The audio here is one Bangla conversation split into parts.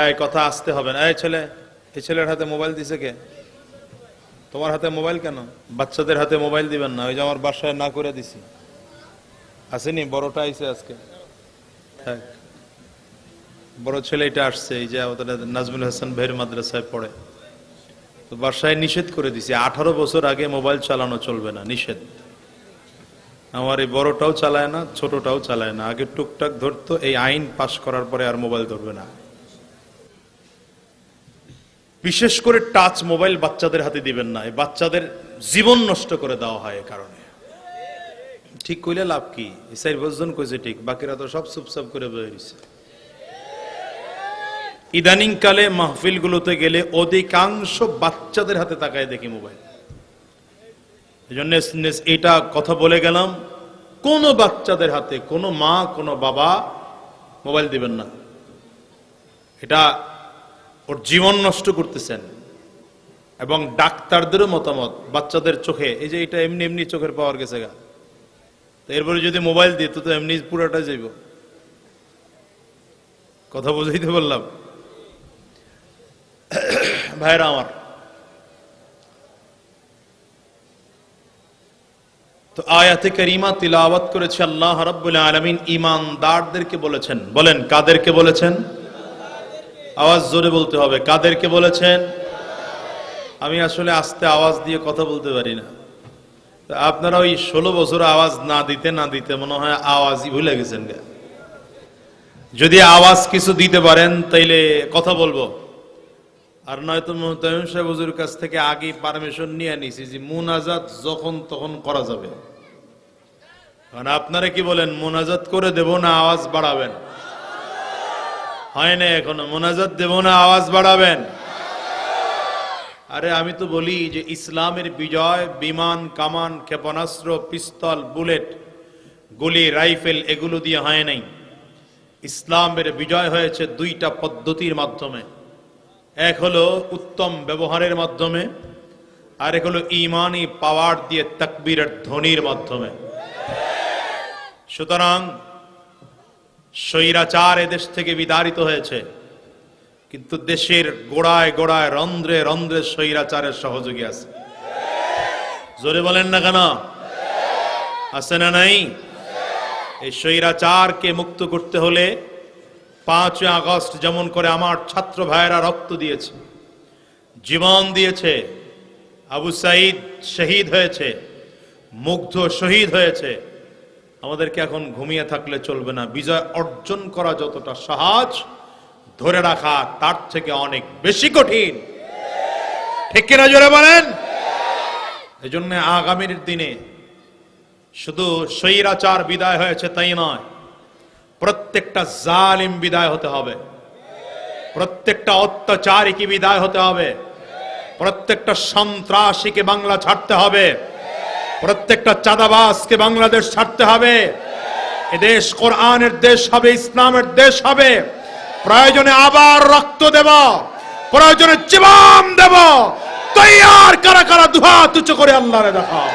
এই, কথা আসতে হবে না। এই ছেলে, এই ছেলের হাতে মোবাইল দিছে কে? তোমার হাতে মোবাইল কেন? বাচ্চাদের হাতে মোবাইল দিবেন না, ওই যে আমার বাসায় না করে দিছি। আসেনি? বড়টা আইছে আজকে। বড় ছেলে এটা আসছে, এই যে আমাদের নাজমুল হাসান ভাইয়ের মাদ্রাসায় পড়ে। তো বাসায় নিষেধ করে দিছি, আঠারো বছর আগে মোবাইল চালানো চলবে না, নিষেধ। আমার এই বড়টাও চালায় না, ছোটটাও চালায় না। আগে টুকটাক ধরতো, এই আইন পাশ করার পরে আর মোবাইল ধরবে না। বিশেষ করে টাচ মোবাইল বাচ্চাদের হাতে দিবেন না, এই বাচ্চাদের জীবন নষ্ট করে দেওয়া হয় এ কারণে। ঠিক কইলে লাভ কি? ইসাই বজন কইছে ঠিক, বাকিরা তো সব চুপচাপ করে বেরিয়েছে ইদানিং কালে মাহফিল গুলোতে গেলে অধিকাংশ বাচ্চাদের হাতে তাকায় দেখি মোবাইল। এই জন্য এটা কথা বলে গেলাম, কোন বাচ্চাদের হাতে কোনো মা, কোনো বাবা মোবাইল দিবেন না। এটা ওর জীবন নষ্ট করতেছেন। এবং ডাক্তারদেরও মতামত, বাচ্চাদের চোখে, এই যে এটা এমনি এমনি চোখের পাওয়ার গেছে গা। তো এরপরে যদি মোবাইল দিত, তো এমনি পুরোটা যাইব। কথা বুঝাইতে বললাম। ভাইরা আমার, তো আয়াতে করিমা তিলাওয়াত করেছে আল্লাহ রাব্বুল আলামিন ইমানদারদেরকে বলেছেন। বলেন, কাদেরকে বলেছেন? আওয়াজ জোরে বলতে হবে। কাদেরকে বলেছেন? আমি আসলে আস্তে আওয়াজ দিয়ে কথা বলতে পারি না। আপনারা ওই ষোলো বছর আওয়াজ না দিতে না দিতে মনে হয় আওয়াজই ভুলে গেছেন যদি আওয়াজ কিছু দিতে পারেন, তাইলে কথা বলব। আর নয়তো মোহতামিম সাহেব হুজুর কাছ থেকে আগে পারমিশন নিয়ে নিছি যে মুনাজাত যখন তখন করা যাবে। মানে আপনারা কি বলেন, মুনাজাত করে দেব না আওয়াজ বাড়াবেন? হয় না এখনও। মোনাজাত দেব না, আওয়াজ বাড়াবেন। আরে আমি তো বলি যে ইসলামের বিজয়, বিমান, কামান, ক্ষেপণাস্ত্র, পিস্তল, বুলেট, গুলি, রাইফেল, এগুলো দিয়ে হয় নাই। ইসলামের বিজয় হয়েছে দুইটা পদ্ধতির মাধ্যমে। এক হলো উত্তম ব্যবহারের মাধ্যমে আর এক হলো ইমানি পাওয়ার দিয়ে তাকবীরের ধ্বনির মাধ্যমে। সুতরাং স্বৈরাচার এদেশ থেকে বিদারিত হয়েছে। কিন্তু দেশের গোড়ায় গোড়ায় রন্ধ্রে রন্ধ্রে স্বৈরাচারের সহযোগী আছে। জোরে বলেন না কেন? আছে না নাই? এই স্বৈরাচারকে মুক্ত করতে হলে পাঁচই আগস্ট যেমন করে আমার ছাত্র ভাইয়েরা রক্ত দিয়েছে, জীবন দিয়েছে, আবু সাইদ শহীদ হয়েছে, মুগ্ধ শহীদ হয়েছে আমাদেরকে এখন ঘুমিয়ে থাকলে চলবে না। বিজয় অর্জন করা যতটা সহজ, ধরে রাখা তার থেকে অনেক বেশি কঠিন। ঠিক কিনা জোরে বলেন? এই জন্য আগামীর দিনে শুধু স্বৈরাচার বিদায় হয়েছে তাই নয়, প্রত্যেকটা জালিম বিদায় হতে হবে। প্রত্যেকটা অত্যাচারী কি বিদায় হতে হবে। প্রত্যেকটা সন্ত্রাসীকে বাংলা ছাড়তে হবে। প্রত্যেকটা চাঁদাবাসকে বাংলাদেশ ছাড়তে হবে। এদেশ কোরআনের দেশ হবে, ইসলামের দেশ হবে। প্রয়োজনে আবার রক্ত দেব, প্রয়োজনে জীবন দেব। তৈয়ার কারা কারা দুহা উঁচু করে আল্লাহরে দেখাও।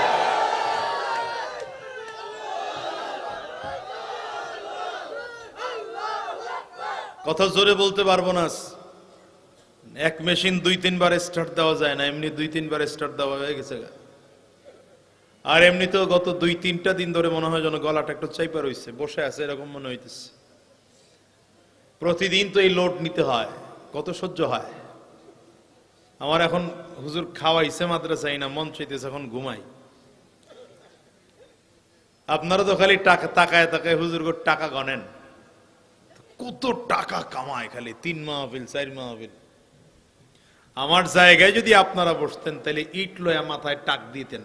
কথা জোরে বলতে পারব না। এক মেশিন দুই তিনবার স্টার্ট দেওয়া যায় না, এমনি দুই তিনবার স্টার্ট দেওয়া হয়ে গেছে। আর এমনিতেও গত দুই, তিনটা দিন ধরে মনে হয় যেন গলাটা একটু চাইপা রয়েছে বসে আছে এরকম মনে হইতেছে। প্রতিদিন তো এই লোড নিতে হয়, কত সহ্য হয়। আমার এখন হুজুর খাওয়াইছে মাদ্রাসাই না, মন চাইতেছে এখন ঘুমাই। আপনারা তো খালি টাকা, তাকায় তাকায় হুজুর টাকা গনেন কত টাকা কামায় খালি, তিন মাহফিল, চার মাহফিল। আমার জায়গায় যদি আপনারা বসতেন, তাহলে ইট লয়া মাথায় টাক দিতেন।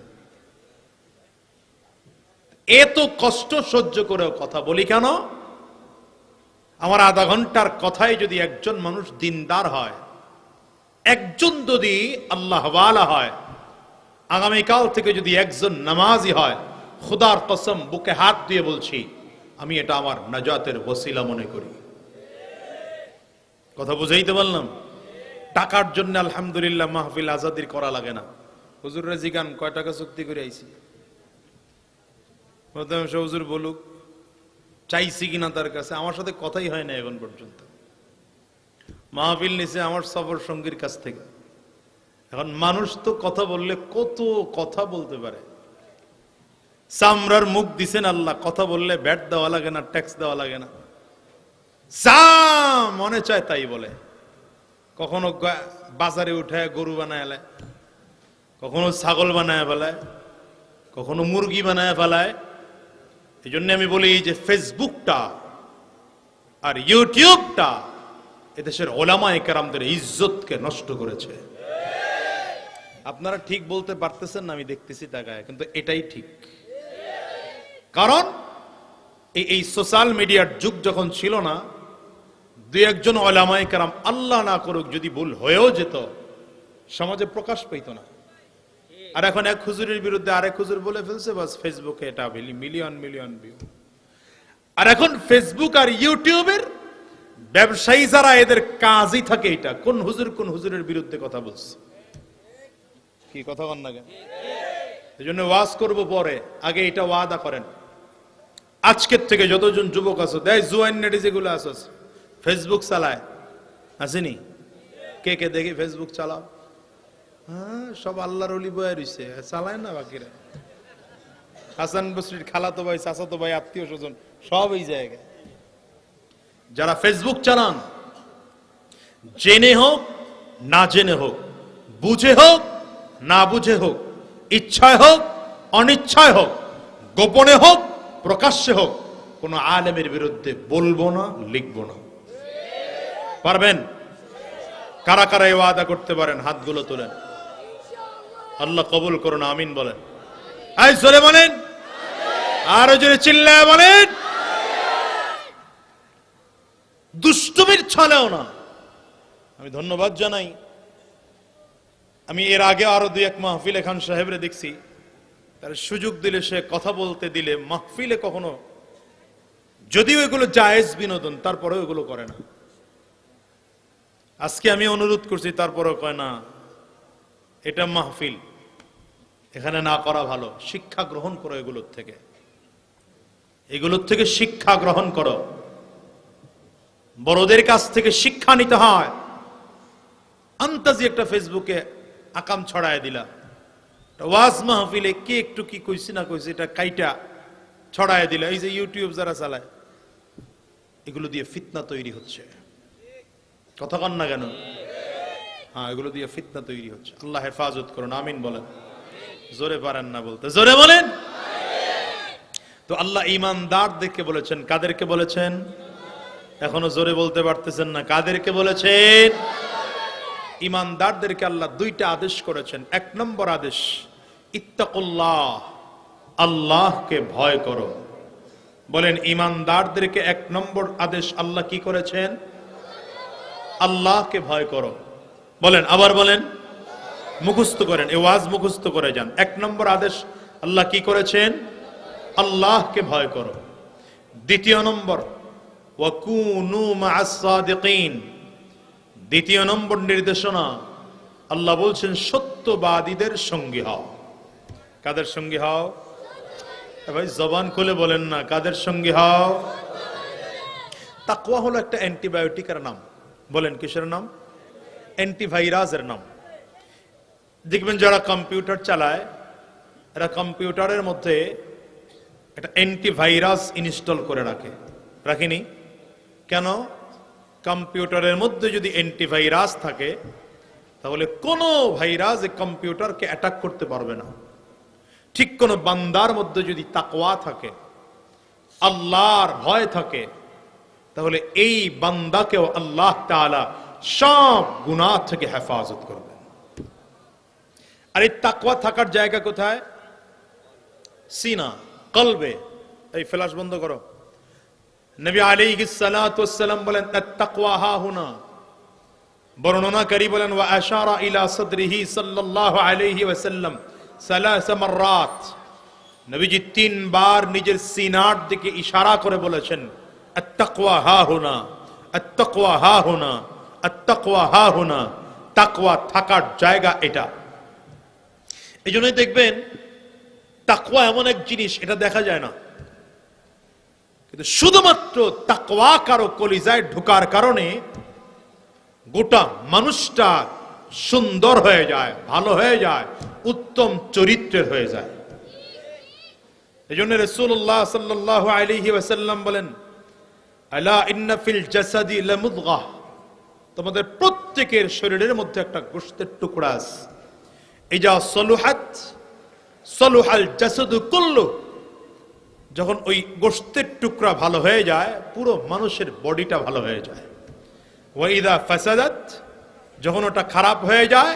এত কষ্ট সহ্য করেও কথা বলি কেন? আমার আধা ঘণ্টার কথায় যদি একজন মানুষ দিনদার হয়, একজন যদি আল্লাহওয়ালা হয়, আগামীকাল থেকে যদি একজন নামাজি হয়, খুদার কসম বুকে হাত দিয়ে বলছি, আমি এটা আমার নাজাতের বসিলা মনে করি। কথা বুঝাইতে পারলাম টাকার জন্য আলহামদুলিল্লাহ মাহফিল আজাদির করা লাগে না। হুজুর জিগান, কয় টাকা চুক্তি করে আইছি? প্রথমে হুজুর বলুক, চাইছি কিনা তার কাছে, আমার সাথে কথাই হয় না এখন পর্যন্ত। মাহফিল নিছে আমার সফর সঙ্গীর কাছ থেকে। এখন মানুষ তো কথা বললে কত কথা বলতে পারে। চামড়ার মুখ দিছেন আল্লাহ, কথা বললে ব্যাট দেওয়া লাগে না, ট্যাক্স দেওয়া লাগে না। যা মনে চায় তাই বলে। কখনো বাজারে উঠে গরু বানায় কখনো ছাগল বানায় ফেলায়, কখনো মুরগি বানায় ফেলায় এই জন্য আমি বলি যে ফেসবুকটা আর ইউটিউবটা এদেশের ওলামা একরামদের ইজ্জতকে নষ্ট করেছে। আপনারা ঠিক বলতে পারতেছেন না, আমি দেখতেছি টাকায় কিন্তু এটাই ঠিক। কারণ এই এই সোশ্যাল মিডিয়ার যুগ যখন ছিল না দু একজন ওলামায়ে কারাম আল্লাহ না করুক যদি ভুল হয়েও যেত, সমাজে প্রকাশ পেত না। আর এখন এক হুজুরের বিরুদ্ধে আরেক হুজুর বলে ফেলছে, বাস ফেসবুকে এটা মিলিয়ন মিলিয়ন ভিউ আর এখন ফেসবুক আর ইউটিউবের ব্যবসায়ী যারা, এদের কাজই থাকে এটা। কোন হুজুর কোন হুজুরের বিরুদ্ধে কথা বলছে? কি কথা বল না কেন? এই জন্য ওয়াজ করব পরে। আগে এটা ওয়াদা করেন। আজকের থেকে যতজন যুবক আছো দেয় জুয়াইন নেটে যেগুলো আছো ফেসবুক চালায়। আসেনি? কে কে দেখি ফেসবুক চালাও? হ্যাঁ সব আল্লাহর অলি বয়ে রইছে। চালায় না বাকিরা। হাসান বসরির খালাতো ভাই, চাচাতো ভাই, আত্মীয় স্বজন, সব এই জায়গায়। যারা ফেসবুক চালান, জেনে হোক, না জেনে হোক, বুঝে হোক, না বুঝে হোক, ইচ্ছায় হোক, অনিচ্ছায় হোক, গোপনে হোক, প্রকাশ্যে হোক, কোনো আলেমের বিরুদ্ধে বলব না, লিখব না। পারবেন? কারা কারা এই ওয়াদা করতে পারেন? হাতগুলো তোলেন। আল্লাহ কবুল করুন আমিন বলেন। আই জোরে বলেন। আরও জোরে চিল্লায় বলেন। দুষ্টুমির ছলেও না। আমি ধন্যবাদ জানাই। আমি এর আগে আরও দুই এক মাহফিল খান সাহেবরে দেখছি। তার সুযোগ দিলে সে কথা বলতে দিলে মাহফিলে কখনো যদিও এগুলো জায়েজ বিনোদন তারপরেও এগুলো করে না। আজকে আমি অনুরোধ করছি তারপরেও কয় না। এটা মাহফিল। এখানে না করা ভালো। শিক্ষা গ্রহণ করো এগুলোর থেকে। এগুলোর থেকে শিক্ষা গ্রহণ করো। বড়দের কাছ থেকে শিক্ষা নিতে হয়। আন্তাজি একটা ফেসবুকে আকাম ছড়ায় দিলা। ওয়াজ মাহফিলে কে একটু কি কইছি না কইছি এটা কাইটা ছড়ায় দিলা। এই যে ইউটিউব যারা চালায়, এগুলো দিয়ে ফিতনা তৈরি হচ্ছে। কথা কন না কেন? হ্যাঁ এগুলো দিয়ে ফিতনা তৈরি হচ্ছে। আল্লাহ হেফাজত করুন, আমিন বলেন। জোরে পারেন না বলতে, জোরে বলেন। তো আল্লাহ ইমানদার দেখে বলেছেন, কাদেরকে বলেছেন? এখনও জোরে বলতে পারতেছেন না, কাদেরকে বলেছেন? ইমানদারদেরকে আল্লাহ দুইটা আদেশ করেছেন। এক নম্বর আদেশ, ইত্তাকুল্লাহ, আল্লাহকে ভয় করো। বলেন ইমানদারদেরকে এক নম্বর আদেশ আল্লাহ কি করেছেন? আল্লাহকে ভয় করো। বলেন, আবার বলেন। মুখস্থ করেন এ ওয়াজ মুখস্থ করে যান। এক নম্বর আদেশ, আল্লাহ কি করেছেন? আল্লাহকে ভয় করো। দ্বিতীয় নম্বর দ্বিতীয় নম্বর নির্দেশনা, আল্লাহ বলছেন, সত্যবাদীদের সঙ্গী হও। কাদের সঙ্গী হও? ভাই, জবান খুলে বলেন না, কাদের সঙ্গী হও? তাকওয়া হলো একটা অ্যান্টিবায়োটিকের নাম। বলেন, কিসের নাম? অ্যান্টিভাইরাসের নাম। দেখবেন যারা কম্পিউটার চালায়, এরা কম্পিউটারের মধ্যে একটা অ্যান্টিভাইরাস ইনস্টল করে রাখে। রাখিনি? কেন? কম্পিউটারের মধ্যে যদি অ্যান্টিভাইরাস থাকে, তাহলে কোনো ভাইরাস এই কম্পিউটারকে অ্যাটাক করতে পারবে না। ঠিক কোন বান্দার মধ্যে যদি তাকওয়া থাকে, আল্লাহর ভয় থাকে, তাহলে এই বান্দাকেও আল্লাহ তাআলা সব গুনাহ থেকে হেফাজত করবেন আর এই তাকওয়া থাকার জায়গা কোথায়? সিনা, কলবে। এই ফ্ল্যাশ বন্ধ করো। নবী আলাইহিস সালাতু ওয়াসসালাম বলেন আত-তাকওয়া হা হুনা। বর্ণনাকারী বলেন, ওয়া আশারা ইলা সাদরিহি সাল্লাল্লাহু আলাইহি ওয়াসাল্লাম সালাস মাররাত। নবীজি তিনবার নিজের সিনার দিকে ইশারা করে বলেছেন আত-তাকওয়া হা হুনা আত-তাকওয়া হা হুনা। হা হুনা তাকওয়া থাকার জায়গা এটা। এই জন্যই দেখবেন তাকওয়া এমন এক জিনিস, এটা দেখা যায় না। কিন্তু শুধুমাত্র তাকওয়া কারও কলিজায় ঢোকার কারণে গোটা মানুষটা সুন্দর হয়ে যায়, ভালো হয়ে যায়, উত্তম চরিত্রের হয়ে যায়। এই জন্য রসুল্লাহ সাল্লাহ আলিহি ওয়াসাল্লাম বলেন, আলা ইন্না ফিল জাসাদি লামুদগাহ তোমাদের প্রত্যেকের শরীরের মধ্যে একটা গোশতের টুকরা আছে। এই যা সলুহাত, সলুহাল জাসাদু কুল্লু। যখন ওই গোশতের টুকরা ভালো হয়ে যায়, পুরো মানুষের বডিটা ভালো হয়ে যায়। ওয়াইদা ফাসাদাত, যখন ওটা খারাপ হয়ে যায়,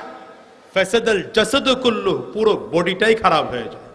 ফাসাদাল জাসাদু কুল্লু, পুরো বডিটাই খারাপ হয়ে যায়।